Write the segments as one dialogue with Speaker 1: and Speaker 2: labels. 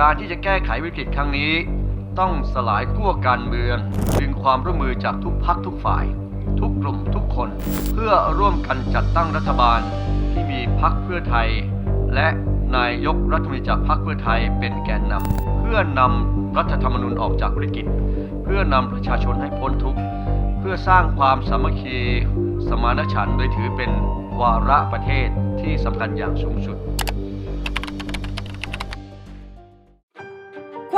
Speaker 1: การที่จะแก้ไขวิกฤตครั้งนี้ ต้องสลายขั้วการเมือง ดึงความร่วมมือจากทุกพักทุกฝ่าย ทุกกลุ่มทุกคน เพื่อร่วมกันจัดตั้งรัฐบาลที่มีพักเพื่อไทย และนายกรัฐมนตรีจากพรรคเพื่อไทยเป็นแกนนำเพื่อนำรัฐธรรมนูญออกจากวิกฤตเพื่อนำประชาชนให้พ้นทุกข์เพื่อสร้างความสามัคคี สมานฉันท์โดยถือเป็นวาระประเทศที่สำคัญอย่างสูงสุด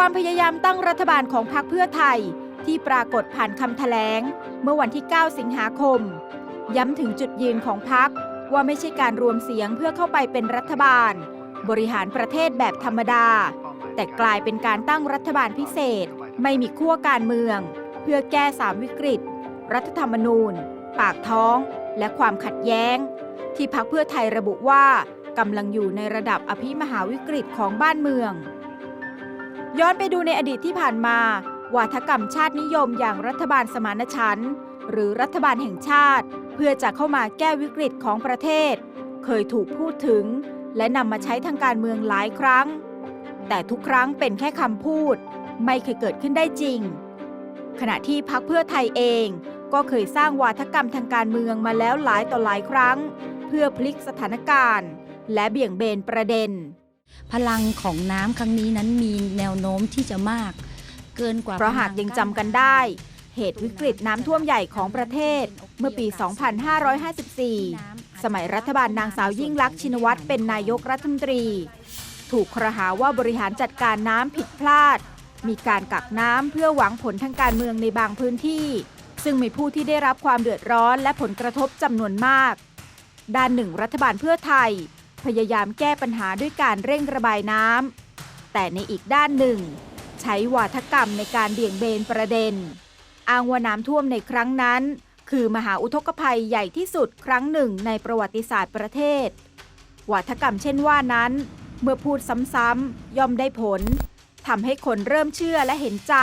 Speaker 2: ความพยายามตั้งรัฐบาลของพรรคเพื่อไทย ที่ปรากฏผ่านคำแถลง เมื่อวันที่ 9 สิงหาคม ย้ำถึงจุดยืนของพรรคว่าไม่ใช่การรวมเสียงเพื่อเข้าไปเป็นรัฐบาล บริหารประเทศแบบธรรมดา แต่กลายเป็นการตั้งรัฐบาลพิเศษ ไม่มีขั้วการเมือง เพื่อแก้สามวิกฤต รัฐธรรมนูญ ปากท้อง และความขัดแย้ง ที่พรรคเพื่อไทยระบุว่ากำลังอยู่ในระดับอภิมหาวิกฤตของบ้านเมือง ย้อนไปดูในอดีตที่ผ่านมา วาทกรรมชาตินิยมอย่างรัฐบาลสมานฉันท์หรือรัฐบาลแห่งชาติ เพื่อจะเข้ามาแก้วิกฤตของประเทศ เคยถูกพูดถึง และนำมาใช้ทางการเมืองหลายครั้ง แต่ทุกครั้งเป็นแค่คำพูด ไม่เคยเกิดขึ้นได้จริง ขณะที่พักเพื่อไทยเองก็เคยสร้างวาทกรรมทางการเมืองมาแล้วหลายต่อหลายครั้ง เพื่อพลิกสถานการณ์ และเบี่ยงเบนประเด็น
Speaker 3: พลังของน้ำครั้งนี้นั้นมีแนวโน้มที่จะมาก เกินกว่า
Speaker 2: เพราะหากยังจำกันได้ เหตุวิกฤตน้ำท่วมใหญ่ของประเทศ เมื่อปี 2554 สมัยรัฐบาลนางสาวยิ่งลักษณ์ชินวัตรเป็นนายกรัฐมนตรี ถูกครหาว่าบริหารจัดการน้ำผิดพลาด มีการกักน้ำเพื่อหวังผลทางการเมืองในบางพื้นที่ ซึ่งมีผู้ที่ได้รับความเดือดร้อนและผลกระทบจำนวนมาก ด้านหนึ่งรัฐบาลเพื่อไทย พยายามแก้ปัญหาด้วยการเร่งระบายน้ำแต่ในอีกด้านหนึ่ง ใช้วาทกรรมในการเบี่ยงเบนประเด็น อ้างว่าน้ำท่วมในครั้งนั้น คือมหาอุทกภัยใหญ่ที่สุดครั้งหนึ่งในประวัติศาสตร์ประเทศ วาทกรรมเช่นว่านั้น เมื่อพูดซ้ำๆย่อมได้ผลทำให้คนเริ่มเชื่อและเห็นใจ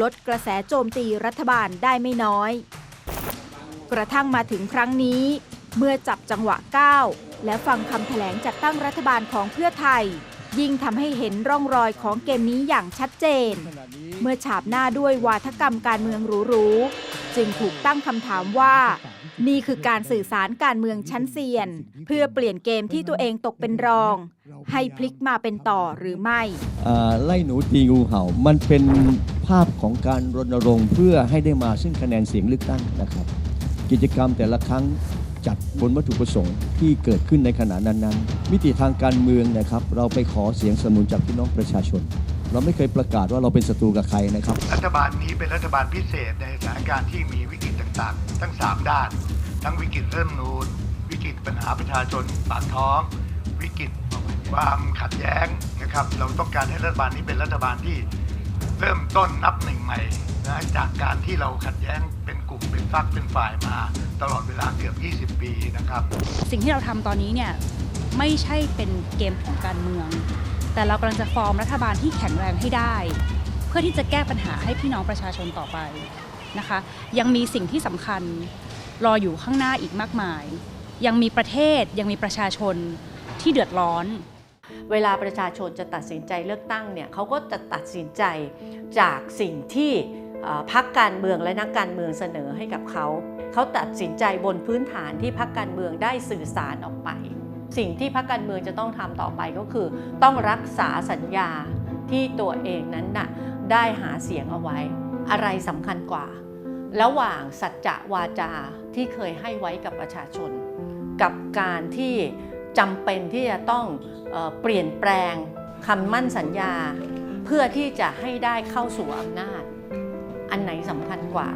Speaker 2: ลดกระแสโจมตีรัฐบาลได้ไม่น้อย กระทั่งมาถึงครั้งนี้ เมื่อจับจังหวะก้าว และฟังคำแถลงจัดตั้งรัฐบาลของเพื่อไทย ยิ่งทำให้เห็นร่องรอยของเกมนี้อย่างชัดเจน เมื่อฉาบหน้าด้วยวาทกรรมการเมืองหรูๆจึงถูกตั้งคำถามว่า นี่คือการสื่อสารการเมืองชั้นเซียน เพื่อเปลี่ยนเกมที่ตัวเองตกเป็นรอง ให้พลิกมาเป็นต่อหรือไม่
Speaker 4: ไล่หนูตีงูเห่ามันเป็นภาพของการรณรงค์เพื่อให้ได้มาซึ่งคะแนนเสียงเลือกตั้งนะครับ กิจกรรมแต่ละครั้ง จัดบนวัตถุประสงค์ที่เกิดขึ้นในขณะนั้นๆ มิติทางการเมืองนะครับ เราไปขอเสียงสนับสนุนจากพี่น้องประชาชน เราไม่เคยประกาศว่าเราเป็นศัตรูกับใครนะครับ
Speaker 5: รัฐบาลนี้เป็นรัฐบาลพิเศษในสถานการณ์ที่มีวิกฤตต่างๆ ทั้ง 3 ด้าน ทั้งวิกฤตเริ่มนูนวิกฤตปัญหาประชาชนปากท้อง วิกฤตความขัดแย้งนะครับ เราต้องการให้รัฐบาลนี้เป็นรัฐบาลที่เริ่มต้นนับหนึ่งใหม่นะจากการที่เราขัดแย้งเป็น เป็นฝักเป็นฝ่ายมาตลอดเวลาเกือบ 20 ปีนะครับ
Speaker 6: สิ่งที่เราทำตอนนี้เนี่ยไม่ใช่เป็นเกมของการเมือง แต่เรากำลังจะฟอร์มรัฐบาลที่แข็งแรงให้ได้ เพื่อที่จะแก้ปัญหาให้พี่น้องประชาชนต่อไปนะคะ ยังมีสิ่งที่สำคัญรออยู่ข้างหน้าอีกมากมาย ยังมีประเทศยังมีประชาชนที่เดือดร้อน
Speaker 7: เวลาประชาชนจะตัดสินใจเลือกตั้งเนี่ยเขาก็จะตัดสินใจจากสิ่งที่เอ่อ พรรคการเมืองและนักการเมืองเสนอให้กับเขา เขาตัดสินใจบนพื้นฐานที่พรรคการเมืองได้สื่อสารออกไป สิ่งที่พรรคการเมืองจะต้องทำต่อไปก็คือ ต้องรักษาสัญญาที่ตัวเองนั้นน่ะได้หาเสียงเอาไว้ อะไรสำคัญกว่า ระหว่างสัจจะวาจาที่เคยให้ไว้กับประชาชน กับการที่จำเป็นที่จะต้องเอเปลี่ยนแปลงคำมั่นสัญญา เพื่อที่จะให้ได้เข้าสู่อำนาจ อันไหนสำคัญกว่า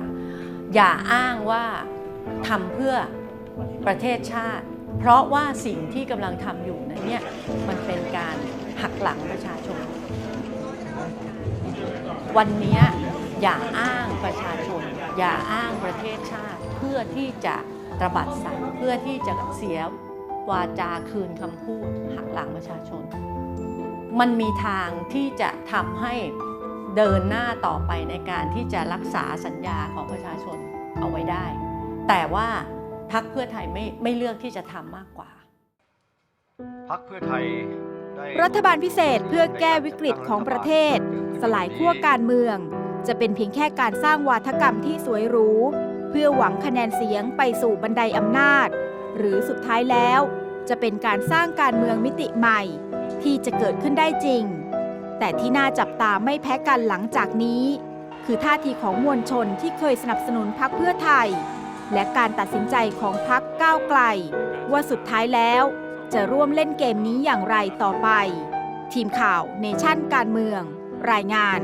Speaker 7: อย่าอ้างว่าทำเพื่อประเทศชาติ เพราะว่าสิ่งที่กำลังทำอยู่นั้นเนี่ยมันเป็นการหักหลังประชาชน วันนี้อย่าอ้างประชาชน อย่าอ้างประเทศชาติ เพื่อที่จะระบาดสันเพื่อที่จะเสียวาจาคืนคำพูดหักหลังประชาชน มันมีทางที่จะทำให้ เดินหน้าต่อไปในการที่จะรักษาสัญญาของประชาชนเอาไว้ได้ แต่ว่าพรรคเพื่อไทยไม่ไม่เลือกที่จะทำมากกว่า
Speaker 1: พักเพื่อไทย
Speaker 2: รัฐบาลพิเศษเพื่อแก้วิกฤตของประเทศ สลายขั้วการเมือง จะเป็นเพียงแค่การสร้างวาทกรรมที่สวยหรูเพื่อหวังคะแนนเสียงไปสู่บันไดอำนาจ หรือสุดท้ายแล้ว จะเป็นการสร้างการเมืองมิติใหม่ ที่จะเกิดขึ้นได้จริง แต่ที่น่าจับตาไม่แพ้กันหลังจากนี้ คือท่าทีของมวลชนที่เคยสนับสนุนพรรคเพื่อไทย และการตัดสินใจของพรรคก้าวไกล ว่าสุดท้ายแล้ว จะร่วมเล่นเกมนี้อย่างไรต่อไป ทีมข่าวเนชั่นการเมือง รายงาน